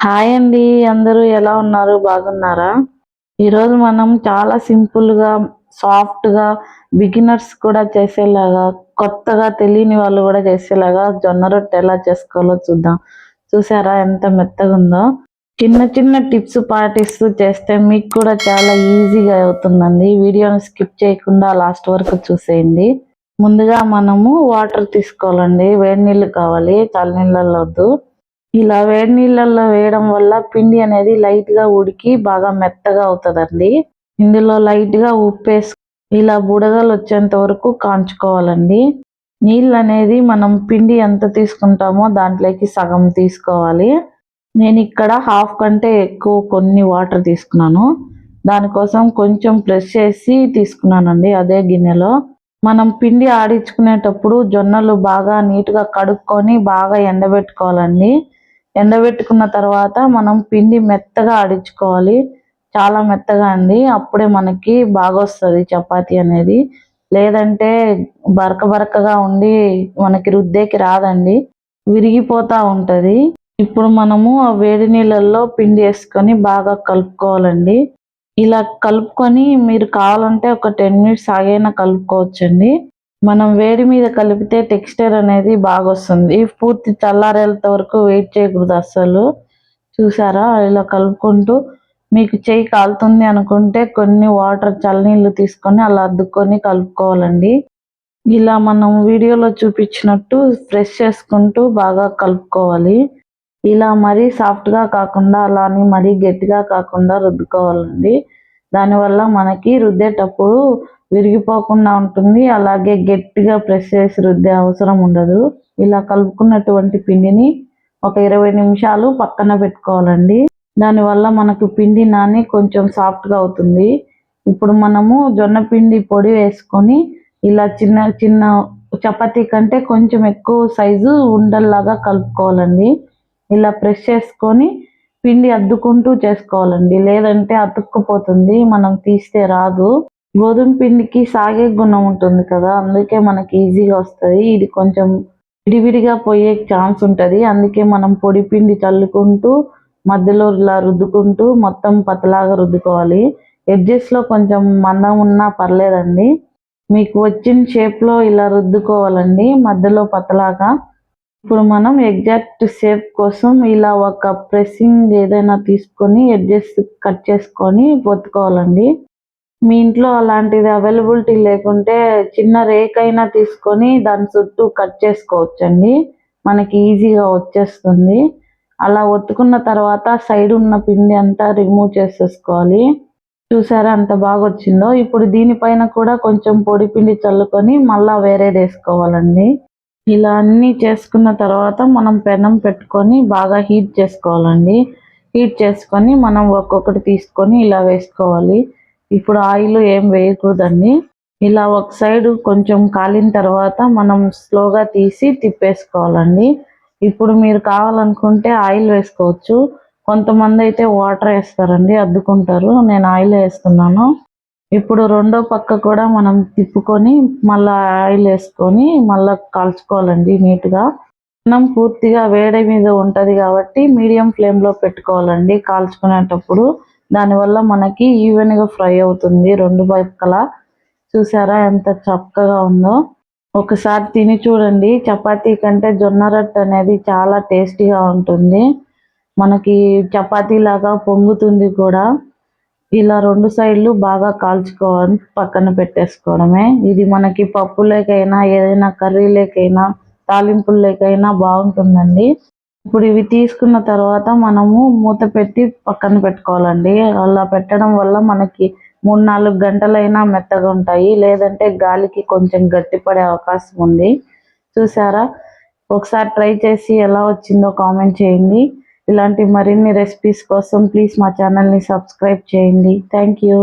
Hi అండి అందరూ ఎలా ఉన్నారు? బాగున్నారా? ఈరోజు మనం చాలా సింపుల్గా సాఫ్ట్గా బిగినర్స్ కూడా చేసేలాగా కొత్తగా తెలియని వాళ్ళు కూడా చేసేలాగా జొన్న రొట్టె ఎలా చేసుకోవాలో చూద్దాం. చూసారా ఎంత మెత్తగా ఉందో చిన్న చిన్న టిప్స్ పాటిస్తూ చేస్తే మీకు కూడా చాలా ఈజీగా అవుతుందండి. వీడియోని స్కిప్ చేయకుండా లాస్ట్ వరకు చూసేయండి. ముందుగా మనము వాటర్ తీసుకోవాలండి. వేడి నీళ్ళు కావాలి. చల్లనీళ్ళలో వద్దు. ఇలా వేడి నీళ్ళల్లో వేయడం వల్ల పిండి అనేది లైట్గా ఉడికి బాగా మెత్తగా అవుతుందండి. ఇందులో లైట్గా ఇలా బుడగలు వచ్చేంత వరకు కాంచుకోవాలండి. నీళ్ళు అనేది మనం పిండి ఎంత తీసుకుంటామో దాంట్లోకి సగం తీసుకోవాలి. నేను ఇక్కడ హాఫ్ కంటే ఎక్కువ కొన్ని వాటర్ తీసుకున్నాను. దానికోసం కొంచెం ప్రెస్ చేసి తీసుకున్నానండి అదే గిన్నెలో. మనం పిండి ఆడించుకునేటప్పుడు జొన్నలు బాగా నీట్గా కడుక్కొని బాగా ఎండబెట్టుకోవాలండి. ఎండబెట్టుకున్న తర్వాత మనం పిండి మెత్తగా ఆడించుకోవాలి. చాలా మెత్తగా అండి. అప్పుడే మనకి బాగా వస్తుంది చపాతి అనేది. లేదంటే బరక బరకగా ఉండి మనకి రుద్దేకి రాదండి. విరిగిపోతూ ఉంటుంది. ఇప్పుడు మనము ఆ వేడి నీళ్ళల్లో పిండి వేసుకొని బాగా కలుపుకోవాలండి. ఇలా కలుపుకొని మీరు కావాలంటే ఒక టెన్ మినిట్స్ ఆగైనా కలుపుకోవచ్చండి. మనం వేడి మీద కలిపితే టెక్స్చర్ అనేది బాగా వస్తుంది పూర్తి చల్లారేంత వరకు వెయిట్ చేయకూడదు అస్సలు. చూసారా? ఇలా కలుపుకుంటూ మీకు చేయి కాలుతుంది అనుకుంటే కొన్ని వాటర్ చల్లనీళ్ళు తీసుకొని అలా అద్దుకొని కలుపుకోవాలండి. ఇలా మనం వీడియోలో చూపించినట్టు ఫ్రెష్ చేసుకుంటూ బాగా కలుపుకోవాలి. ఇలా మరీ సాఫ్ట్గా కాకుండా అలానే మరీ గట్టిగా కాకుండా రుద్దుకోవాలండి. దానివల్ల మనకి రుద్దేటప్పుడు విరిగిపోకుండా ఉంటుంది. అలాగే గట్టిగా ప్రెస్ చేసి రుద్దే అవసరం ఉండదు. ఇలా కలుపుకున్నటువంటి పిండిని ఒక ఇరవై నిమిషాలు పక్కన పెట్టుకోవాలండి. దానివల్ల మనకు పిండి నాని కొంచెం సాఫ్ట్గా అవుతుంది. ఇప్పుడు మనము జొన్న పిండి పొడి వేసుకొని ఇలా చిన్న చిన్న చపాతీ కంటే కొంచెం ఎక్కువ సైజు ఉండల్లాగా కలుపుకోవాలండి. ఇలా ప్రెస్ చేసుకొని పిండి అద్దుకుంటూ చేసుకోవాలండి. లేదంటే అతుక్కుపోతుంది. మనం తీస్తే రాదు. గోధుమ పిండికి సాగే గుణం ఉంటుంది కదా అందుకే మనకి ఈజీగా వస్తుంది. ఇది కొంచెం విడివిడిగా పోయే ఛాన్స్ ఉంటుంది. అందుకే మనం పొడి పిండి చల్లుకుంటూ మధ్యలో ఇలా రుద్దుకుంటూ మొత్తం పతలాగా రుద్దుకోవాలి. ఎడ్జెస్లో కొంచెం మందం ఉన్నా పర్లేదండి. మీకు వచ్చిన షేప్లో ఇలా రుద్దుకోవాలండి. మధ్యలో పతలాగా. ఇప్పుడు మనం ఎగ్జాక్ట్ షేప్ కోసం ఇలా ఒక ప్రెస్సింగ్ ఏదైనా తీసుకొని ఎడ్జెస్ కట్ చేసుకొని పొత్తుకోవాలండి మీ ఇంట్లో అలాంటిది అవైలబిలిటీ లేకుంటే చిన్న రేక్ అయినా తీసుకొని దాని చుట్టూ కట్ చేసుకోవచ్చండి. మనకి ఈజీగా వచ్చేస్తుంది. అలా ఒత్తుకున్న తర్వాత సైడ్ ఉన్న పిండి అంతా రిమూవ్ చేసేసుకోవాలి. చూసారా అంత బాగా వచ్చిందో ఇప్పుడు దీనిపైన కూడా కొంచెం పొడి పిండి చల్లుకొని మళ్ళా వేరేది వేసుకోవాలండి. ఇలా అన్నీ చేసుకున్న తర్వాత మనం పెనం పెట్టుకొని బాగా హీట్ చేసుకోవాలండి. హీట్ చేసుకొని మనం ఒక్కొక్కటి తీసుకొని ఇలా వేసుకోవాలి. ఇప్పుడు ఆయిల్ ఏం వేయకూడదండి. ఇలా ఒక సైడ్ కొంచెం కాలిన తర్వాత మనం స్లోగా తీసి తిప్పేసుకోవాలండి. ఇప్పుడు మీరు కావాలనుకుంటే ఆయిల్ వేసుకోవచ్చు. కొంతమంది అయితే వాటర్ వేస్తారండి అద్దుకుంటారు. నేను ఆయిల్ వేస్తున్నాను. ఇప్పుడు రెండో పక్క కూడా మనం తిప్పుకొని మళ్ళీ ఆయిల్ వేసుకొని మళ్ళీ కాల్చుకోవాలండి నీట్గా. అన్నం పూర్తిగా వేడి మీద ఉంటుంది కాబట్టి మీడియం ఫ్లేమ్లో పెట్టుకోవాలండి కాల్చుకునేటప్పుడు. దానివల్ల మనకి ఈవెన్గా ఫ్రై అవుతుంది. రెండు పక్కల చూసారా ఎంత చక్కగా ఉందో. ఒకసారి తిని చూడండి. చపాతీ కంటే జొన్న రొట్టె అనేది చాలా టేస్టీగా ఉంటుంది. మనకి చపాతీ లాగా పొంగుతుంది కూడా. ఇలా రెండు సైడ్లు బాగా కాల్చుకోవాలి. పక్కన పెట్టేసుకోవడమే. ఇది మనకి పప్పులేకైనా ఏదైనా కర్రీలేకైనా తాలింపులేకైనా బాగుంటుందండి. ఇప్పుడు ఇవి తీసుకున్న తర్వాత మనము మూత పెట్టి పక్కన పెట్టుకోవాలండి. అలా పెట్టడం వల్ల మనకి మూడు నాలుగు గంటలైనా మెత్తగా ఉంటాయి. లేదంటే గాలికి కొంచెం గట్టిపడే అవకాశం ఉంది. చూసారా? ఒకసారి ట్రై చేసి ఎలా వచ్చిందో కామెంట్ చేయండి. ఇలాంటి మరిన్ని రెసిపీస్ కోసం ప్లీజ్ మా ఛానల్ని సబ్స్క్రైబ్ చేయండి. Thank you.